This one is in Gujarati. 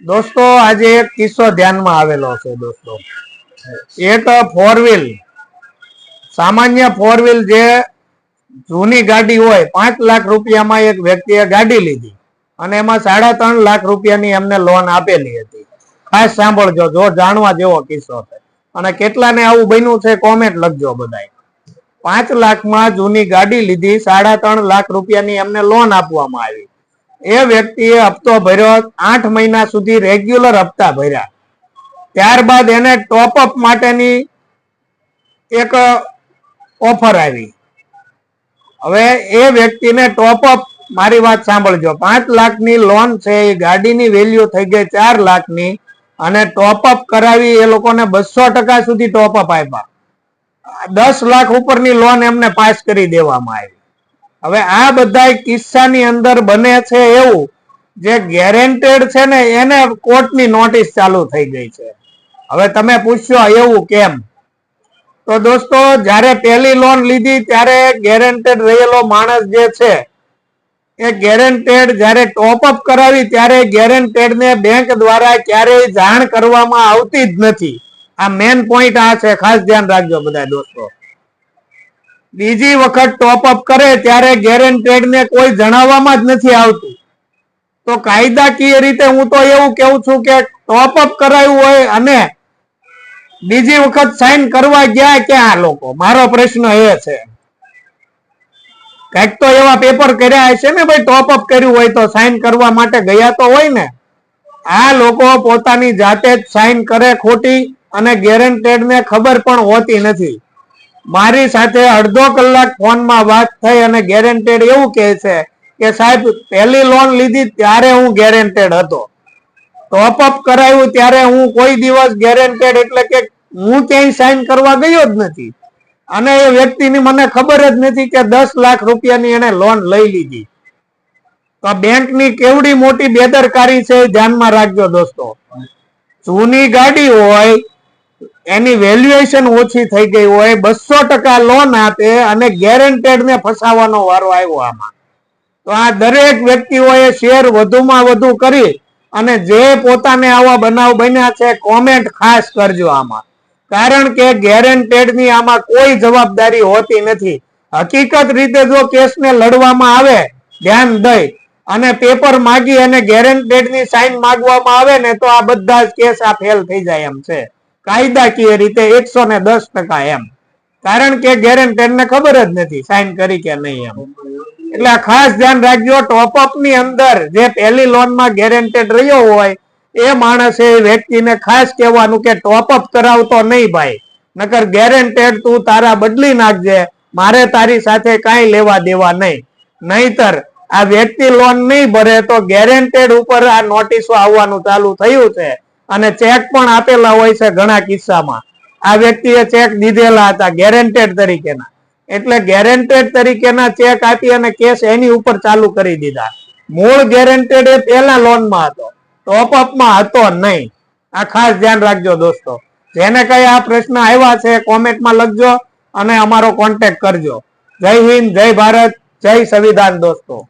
દોસ્તો, આજે એક કિસ્સો ધ્યાનમાં આવેલો છે દોસ્તો. એક ફોર વ્હીલ સામાન્ય ફોર વ્હીલ જે જૂની ગાડી હોય, પાંચ લાખ રૂપિયામાં એક વ્યક્તિએ ગાડી લીધી અને એમાં સાડા ત્રણ લાખ રૂપિયાની એમને લોન આપેલી હતી. ખાસ સાંભળજો, જો જાણવા જેવો કિસ્સો છે. અને કેટલાને આવું બન્યું છે કોમેન્ટ લખજો બધાય. પાંચ લાખમાં જૂની ગાડી લીધી, સાડા ત્રણ લાખ રૂપિયાની એમને લોન આપવામાં આવી. એ વ્યક્તિએ હપ્તો ભર્યો આઠ મહિના સુધી રેગ્યુલર હપ્તા ભર્યા. ત્યારબાદ એને ટોપઅપ માટેની એક ઓફર આવી. હવે એ વ્યક્તિને ટોપઅપ મારી વાત સાંભળજો. પાંચ લાખની લોન છે, એ ગાડીની વેલ્યુ થઈ ગઈ ચાર લાખની અને ટોપઅપ કરાવી એ લોકોને બસો ટકા સુધી ટોપઅપ આપ્યા. દસ લાખ ઉપરની લોન એમને પાસ કરી દેવામાં આવી. હવે આ બધા કિસ્સાની અંદર બને છે એવું જે ગેરેન્ટેડ છે ને એને કોર્ટની નોટિસ ચાલુ થઈ ગઈ છે. હવે તમે પૂછશો એવું કેમ? તો દોસ્તો, જ્યારે પહેલી લોન લીધી ત્યારે ગેરેન્ટેડ રહેલો માણસ જે છે, એ ગેરેન્ટેડ જ્યારે ટોપ અપ કરાવી ત્યારે ગેરેન્ટેડને બેંક દ્વારા ક્યારેય જાણ કરવામાં આવતી જ નથી. આ મેન પોઈન્ટ આ છે, ખાસ ધ્યાન રાખજો બધા દોસ્તો. બીજી વખત ટોપ અપ કરે ત્યારે ગેરેન્ટેડ ને કોઈ જણાવવામાં જ નથી આવતું. તો કાયદાકીય રીતે હું તો એવું કેવું છું કે ટોપ અપ કરાયું હોય અને બીજી વખત સાઈન કરવા ગયા ક્યાં લોકો? મારો પ્રશ્ન એ છે. કંઈક તો એવા પેપર કર્યા હશે ને ભાઈ ટોપ અપ કર્યું હોય તો સાઈન કરવા માટે ગયા તો હોય ને. આ લોકો પોતાની જાતે જ સાઈન કરે ખોટી અને ગેરેન્ટેડ ને ખબર પણ હોતી નથી. મારી સાથે અડધો કલાક ફોનમાં વાત થઈ અને ગેરેન્ટેડ એવું કહે છે કે સાહેબ, પહેલી લોન લીધી ત્યારે હું ગેરેન્ટેડ હતો. ટોપ અપ કરાયું ત્યારે હું કોઈ દિવસ ગેરેન્ટેડ એટલે કે હું ક્યાંય સાઈન કરવા ગયો જ નથી. અને એ વ્યક્તિની મને ખબર જ નથી કે દસ લાખ રૂપિયાની એને લોન લઈ લીધી. તો બેંકની કેવડી મોટી બેદરકારી છે ધ્યાનમાં રાખજો દોસ્તો. જૂની ગાડી હોય એની વેલ્યુએશન ઓછી થઈ ગઈ હોય બસો ટકા લોન આપે અને ગેરેન્ટેડ ને ફસાવાનો વારો આવ્યો આમાં. તો આ દરેક વ્યક્તિઓએ શેર વધુમાં વધુ કરી અને જે પોતાને આવા બનાવ બન્યા છે કોમેન્ટ ખાસ કરજો આમાં. કારણ કે ગેરેન્ટેડની આમાં કોઈ જવાબદારી હોતી નથી. હકીકત રીતે જો કેસને લડવામાં આવે, ધ્યાન દઈ અને પેપર માગી અને ગેરેન્ટેડની સાઈન માગવામાં આવે ને તો આ બધા જ કેસ આ ફેલ થઈ જાય એમ છે. કાયદાકીય રીતે એકસો ને દસ ટકા એમ. કારણ કે ગેરેન્ટેડ ને ખબર જ નથી સાઇન કરી કે નહીં એમ. એટલે ખાસ ધ્યાન રાખજો ટોપ અપની અંદર જે પહેલી લોનમાં ગેરેન્ટેડ રહ્યો હોય, એ માણસે વ્યક્તિને ખાસ કહેવાનું કે ટોપ અપ કરાવતો નહીં ભાઈ. નકર ગેરેન્ટેડ તું તારા બદલી નાખજે, મારે તારી સાથે કાંઈ લેવા દેવા નહીં. નહીતર આ વ્યક્તિ લોન નહીં ભરે તો ગેરેન્ટેડ ઉપર આ નોટિસો આવવાનું ચાલુ થયું છે. અને ચેક પણ આપેલા હોય છે ઘણા કિસ્સામાં. આ વ્યક્તિએ ચેક દીધેલા હતા ગેરેન્ટેડ તરીકેના. એટલે ગેરેન્ટેડ તરીકેના ચેક આપી અને કેસ એની ઉપર ચાલુ કરી દીધા. મૂળ ગેરેન્ટેડ એ પહેલા લોનમાં હતો. ટોપ અપમાં હતો નહીં. આ ખાસ ધ્યાન રાખજો દોસ્તો. જેને કઈ આ પ્રશ્ન આવ્યા છે કોમેન્ટમાં લખજો અને અમારો કોન્ટેક્ટ કરજો. જય હિન્દ, જય ભારત, જય સંવિધાન દોસ્તો.